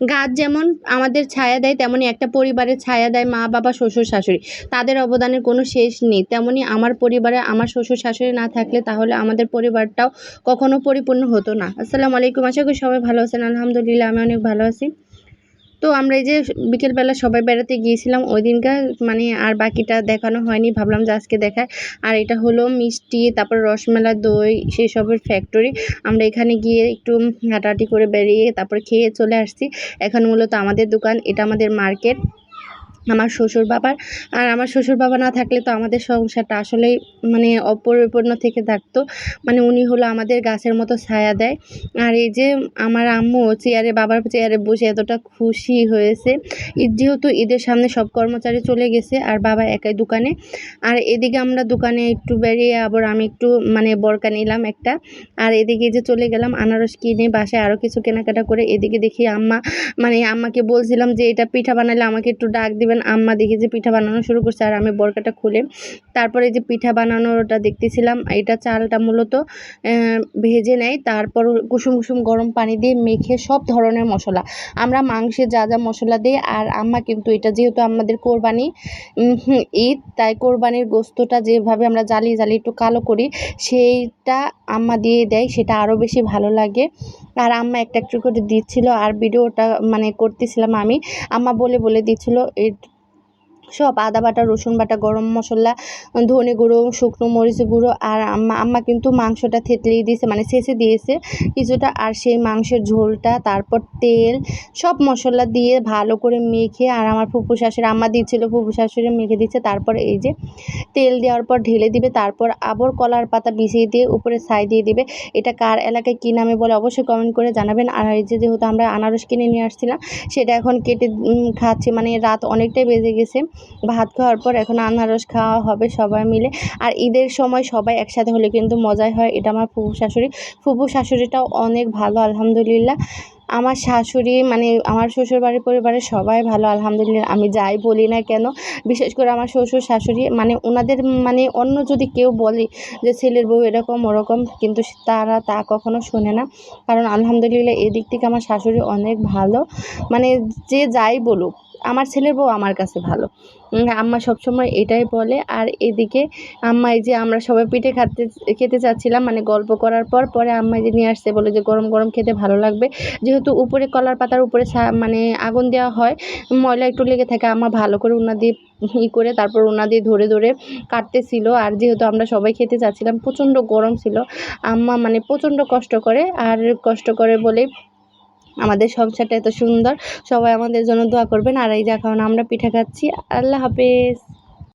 গাছ যেমন আমাদের ছায়া দেয়, তেমনি একটা পরিবারের ছায়া দেয় মা, বাবা, শ্বশুর, শাশুড়ি। তাদের অবদানের কোনো শেষ নেই। তেমনি আমার পরিবারে আমার শ্বশুর, শাশুড়ি না থাকলে তাহলে আমাদের পরিবারটাও কখনো পরিপূর্ণ হতো না। আসসালামু আলাইকুম। আশা করি সবাই ভালো আছেন। আলহামদুলিল্লাহ, আমি অনেক ভালো আছি। তো আমরা এই যে বিকেলবেলা সবাই বেড়াতে গিয়েছিলাম, ওই দিনকার মানে আর বাকিটা দেখানো হয়নি, ভাবলাম যে আজকে দেখায় আর এটা হলো মিষ্টি, তারপর রসমেলা দই, সেসবের ফ্যাক্টরি আমরা এখানে গিয়ে একটু হাঁটাহাঁটি করে বেরিয়ে তারপর খেয়ে চলে আসছি। এখন মূলত আমাদের দোকান, এটা আমাদের মার্কেট আমার শ্বশুর বাবার। আর আমার শ্বশুর বাবা না থাকলে তো আমাদের সংসারটা আসলেই মানে অপরিপূর্ণ থেকে থাকতো। মানে উনি হলো আমাদের গাছের মতো ছায়া দেয়। আর এই যে আমার আম্মু চেয়ারে, বাবার চেয়ারে বসে এতটা খুশি হয়েছে। যেহেতু ঈদের সামনে সব কর্মচারী চলে গেছে আর বাবা একাই দোকানে। আর এদিকে আমরা দোকানে একটু বেরিয়ে আবার আমি একটু মানে বরকা নিলাম একটা। আর এদিকে যে চলে গেলাম আনারস কিনে বাসায় আরও কিছু কেনাকাটা করে এদিকে দেখি আম্মা মানে আম্মাকে বলছিলাম যে এটা পিঠা বানালে আমাকে একটু ডাক দিবেন আম্মা দেখি যে পিঠা বানানো শুরু করছে আর আমি বরকাটা খুলে তারপরে যে পিঠা বানানোটা দেখতেছিলাম, এটা চালটা মূলত ভেজে নেয়, তারপর কুসুম কুসুম গরম পানি দিয়ে মেখে সব ধরনের মশলা। আমরা মাংসে যা যা মশলা দিই আর আম্মা কিন্তু এটা যেহেতু আমাদের কোরবানি ঈদ, তাই কোরবানির গোস্তটা যেভাবে আমরা জ্বালিয়ে জ্বালিয়ে একটু কালো করি, সেইটা আম্মা দিয়ে দেয়, সেটা আরও বেশি ভালো লাগে। আর আম্মা একটা একটু করে দিচ্ছিল আর ভিডিওটা মানে করতেছিলাম আমি, আম্মা বলে বলে দিচ্ছিল সব আদা বাটা, রসুন বাটা, গরম মশলা, ধনে গুঁড়ো, শুকনো মরিচ গুঁড়ো আর আম্মা আম্মা কিন্তু মাংসটা থেতলিয়ে দিয়েছে মানে শেষে দিয়েছে কিছুটা আর সেই মাংসের ঝোলটা, তারপর তেল, সব মশলা দিয়ে ভালো করে মেখে আর আমার ফুপু শাশুড়ি, আম্মা দিচ্ছিল ফুপু শাশুড়ি মেখে দিচ্ছে, তারপর এই যে তেল দেওয়ার পর ঢেলে দিবে, তারপর আবার কলার পাতা বিছিয়ে দিয়ে উপরে ছাই দিয়ে দিবে, এটা কার এলাকায় কী নামে বলে অবশ্যই কমেন্ট করে জানাবেন, আর এই যে যেহেতু আমরা আনারস কিনে নিয়ে আসছিলাম, সেটা এখন কেটে খাচ্ছি মানে রাত অনেকটাই বেজে গেছে ভাত খাওয়ার পর এখন আনারস খাওয়া হবে সবাই মিলে। আর ঈদের সময় সবাই একসাথে হলে কিন্তু মজাই হয়, এটা আমার ফুপু শাশুড়ি। ফুফু শাশুড়িটাও অনেক ভালো, আলহামদুলিল্লাহ। আমার শাশুড়ি মানে আমার শ্বশুরবাড়ির পরিবারের সবাই ভালো, আলহামদুলিল্লাহ। আমি যাই বলি না কেন, বিশেষ করে আমার শ্বশুর শাশুড়ি মানে ওনাদের মানে অন্য যদি কেউ বলে যে ছেলের বউ এরকম ওরকম, কিন্তু তারা তা কখনো শোনে না। কারণ আলহামদুলিল্লাহ এদিক থেকে আমার শাশুড়ি অনেক ভালো মানে যে যাই বলুক। আমার ছেলের বউ আমার কাছে ভালো। আম্মা সবসময় এটাই বলে। আর এদিকে আম্মা এই যে আমরা সবাই পিঠে খাতে, খেতে চাচ্ছিলাম মানে গল্প করার পর পরে আম্মা যে নিয়ে আসছে, বলে যে গরম গরম খেতে ভালো লাগবে। যেহেতু উপরে কলার পাতার উপরে মানে আগুন দেওয়া হয়, ময়লা একটু লেগে থাকে, আম্মা ভালো করে উনা দিয়ে ই করে তারপর ওনা দিয়ে ধরে ধরে কাটতেছিল। আর যেহেতু আমরা সবাই খেতে চাচ্ছিলাম, প্রচণ্ড গরম ছিল। আম্মা মানে প্রচণ্ড কষ্ট করে, আর কষ্ট করে বলে আমাদের সংসারটা এত সুন্দর। সবাই আমাদের জন্য দোয়া করবেন। আর এই যা এখন আমরা পিঠা খাচ্ছি। আল্লাহ হাফেজ।